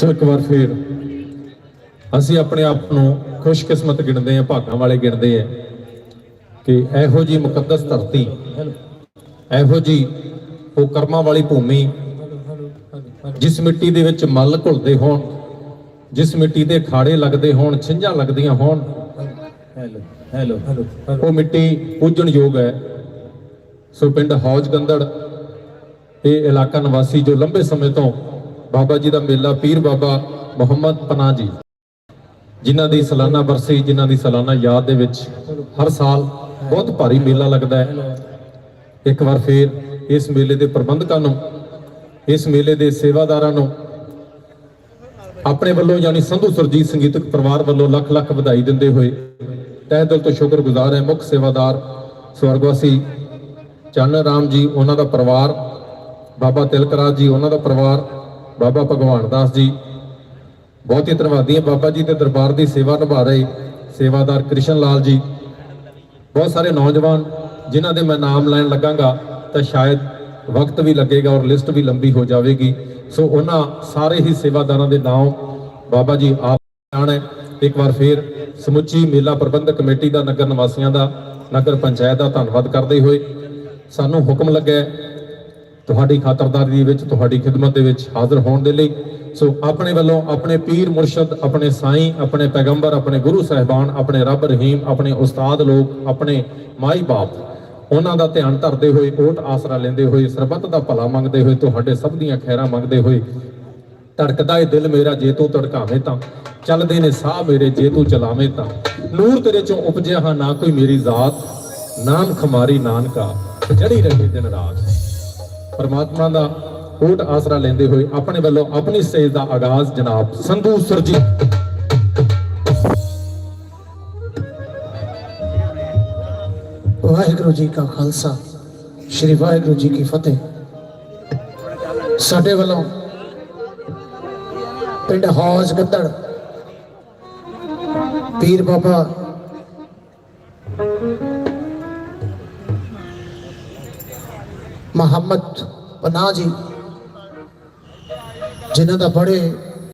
ਸੋ ਇੱਕ ਵਾਰ ਫੇਰ। ਅਸੀਂ ਆਪਣੇ ਆਪ ਨੂੰ ਖੁਸ਼ਕਿਸਮਤ ਗਿਣਦੇ ਹਾਂ, ਭਾਗਾਂ ਵਾਲੇ ਗਿਣਦੇ ਹਾਂ ਕਿ ਇਹੋ ਜੀ ਮੁਕੱਦਸ ਧਰਤੀ, ਇਹੋ ਜੀ ਉਹ ਕਰਮਾਂ ਵਾਲੀ ਭੂਮੀ ਜਿਸ ਮਿੱਟੀ ਦੇ ਵਿੱਚ ਮਲ ਘੁਲਦੇ ਹੋਣ, ਜਿਸ ਮਿੱਟੀ ਤੇ ਖਾੜੇ ਲੱਗਦੇ ਹੋਣ, ਛਿੰਝਾਂ ਲੱਗਦੀਆਂ ਹੋਣ ਹੈਲੋ ਹੈਲੋ ਉਹ ਮਿੱਟੀ ਪੂਜਣ ਯੋਗ ਹੈ। ਸੋ ਪਿੰਡ ਹੌਜ ਗੰਦੜ, ਇਹ ਇਲਾਕਾ ਨਿਵਾਸੀ ਜੋ ਲੰਬੇ ਸਮੇਂ ਤੋਂ ਬਾਬਾ ਜੀ ਦਾ ਮੇਲਾ ਪੀਰ ਬਾਬਾ ਮੁਹੰਮਦ ਪਨਾਹ ਜੀ। ਜਿਨ੍ਹਾਂ ਦੀ ਸਾਲਾਨਾ ਬਰਸੀ, ਜਿਨ੍ਹਾਂ ਦੀ ਸਾਲਾਨਾ ਯਾਦ ਦੇ ਵਿੱਚ ਹਰ ਸਾਲ ਬਹੁਤ ਭਾਰੀ ਮੇਲਾ ਲੱਗਦਾ ਹੈ। ਇੱਕ ਵਾਰ ਫੇਰ ਇਸ ਮੇਲੇ ਦੇ ਪ੍ਰਬੰਧਕਾਂ ਨੂੰ, ਇਸ ਮੇਲੇ ਦੇ ਸੇਵਾਦਾਰਾਂ ਨੂੰ, ਆਪਣੇ ਵੱਲੋਂ ਯਾਨੀ ਸੰਧੂ ਸਰਜੀਤ ਸੰਗੀਤਕ ਪਰਿਵਾਰ ਵੱਲੋਂ ਲੱਖ ਲੱਖ ਵਧਾਈ ਦਿੰਦੇ ਹੋਏ ਤਹਿ ਦਿਲ ਤੋਂ ਸ਼ੁਕਰਗੁਜ਼ਾਰ ਹੈ ਮੁੱਖ ਸੇਵਾਦਾਰ ਸਵਰਗਵਾਸੀ ਚੰਨ ਰਾਮ ਜੀ, ਉਹਨਾਂ ਦਾ ਪਰਿਵਾਰ, ਬਾਬਾ ਤਿਲਕਰਾਜ ਜੀ, ਉਹਨਾਂ ਦਾ ਪਰਿਵਾਰ ਬਾਬਾ ਭਗਵਾਨ ਦਾਸ ਜੀ। ਬਹੁਤ ਹੀ ਧੰਨਵਾਦੀ ਹਾਂ ਬਾਬਾ ਜੀ ਦੇ ਦਰਬਾਰ ਦੀ ਸੇਵਾ ਨਿਭਾ ਰਹੇ ਸੇਵਾਦਾਰ ਕ੍ਰਿਸ਼ਨ ਲਾਲ ਜੀ। ਬਹੁਤ ਸਾਰੇ ਨੌਜਵਾਨ ਜਿਨ੍ਹਾਂ ਦੇ ਮੈਂ ਨਾਮ ਲੈਣ ਲੱਗਾਂਗਾ, ਤਾਂ ਸ਼ਾਇਦ ਵਕਤ ਵੀ ਲੱਗੇਗਾ ਔਰ ਲਿਸਟ ਵੀ ਲੰਬੀ ਹੋ ਜਾਵੇਗੀ। ਸੋ ਉਹਨਾਂ ਸਾਰੇ ਹੀ ਸੇਵਾਦਾਰਾਂ ਦੇ ਨਾਮ ਬਾਬਾ ਜੀ ਆਪ ਜਾਣੇ। ਇੱਕ ਵਾਰ ਫੇਰ ਸਮੁੱਚੀ ਮੇਲਾ ਪ੍ਰਬੰਧਕ ਕਮੇਟੀ ਦਾ ਨਗਰ ਨਿਵਾਸੀਆਂ ਦਾ, ਨਗਰ ਪੰਚਾਇਤ ਦਾ ਧੰਨਵਾਦ ਕਰਦੇ ਹੋਏ ਸਾਨੂੰ ਹੁਕਮ ਲੱਗਿਆ ਤੁਹਾਡੀ ਖਾਤਰਦਾਰੀ ਦੇ ਵਿੱਚ, ਤੁਹਾਡੀ ਖਿਦਮਤ ਦੇ ਵਿੱਚ ਹਾਜ਼ਰ ਹੋਣ ਦੇ ਲਈ। ਸੋ ਆਪਣੇ ਵੱਲੋਂ ਆਪਣੇ ਪੀਰ ਮੁਰਸ਼ਦ, ਆਪਣੇ ਸਾਈਂ, ਆਪਣੇ ਪੈਗੰਬਰ, ਆਪਣੇ ਗੁਰੂ ਸਾਹਿਬਾਨ, ਆਪਣੇ ਰੱਬ ਰਹੀਮ, ਆਪਣੇ ਉਸਤਾਦ ਲੋਕ, ਆਪਣੇ ਮਾਈ ਬਾਪ, ਉਹਨਾਂ ਦਾ ਧਿਆਨ ਧਰਦੇ ਹੋਏ, ਓਟ ਆਸਰਾ ਲੈਂਦੇ ਹੋਏ, ਸਰਬੱਤ ਦਾ ਭਲਾ ਮੰਗਦੇ ਹੋਏ, ਤੁਹਾਡੇ ਸਭ ਦੀਆਂ ਖੈਰਾਂ ਮੰਗਦੇ ਹੋਏ, ਧੜਕਦਾ ਏ ਦਿਲ ਮੇਰਾ ਜੇ ਤੂੰ ਧੜਕਾਵੇਂ ਤਾਂ, ਚੱਲਦੇ ਨੇ ਸਾਹ ਮੇਰੇ ਜੇ ਤੂੰ ਚਲਾਵੇਂ ਤਾਂ। ਨੂਰ ਤੇਰੇ ਚੋਂ ਉਪਜਿਆ ਹਾਂ ਨਾ ਕੋਈ ਮੇਰੀ ਜ਼ਾਤ ਨਾਮ ਖਮਾਰੀ ਨਾਨਕਾ, ਜੜੀ ਰਹੇ ਦਿਨ ਰਾਤ। ਪਰਮਾਤਮਾ ਦਾ ਓਟ ਆਸਰਾ ਲੈਂਦੇ ਹੋਏ ਆਪਣੇ ਵੱਲੋਂ ਆਪਣੀ ਸਟੇਜ ਦਾ ਆਗਾਜ਼ ਜਨਾਬ ਸੰਧੂ ਸਰਜੀਤ ਵਾਹਿਗੁਰੂ ਜੀ ਕਾ ਖਾਲਸਾ, ਸ੍ਰੀ ਵਾਹਿਗੁਰੂ ਜੀ ਕੀ ਫਤਿਹ। ਸਾਡੇ ਵੱਲੋਂ ਪਿੰਡ ਹੌਜ ਗੱਦੜ, ਪੀਰ ਬਾਬਾ ਮੁਹੰਮਦ ਪਨਾਹ ਜੀ ਜਿਨ੍ਹਾਂ ਦਾ ਬੜੇ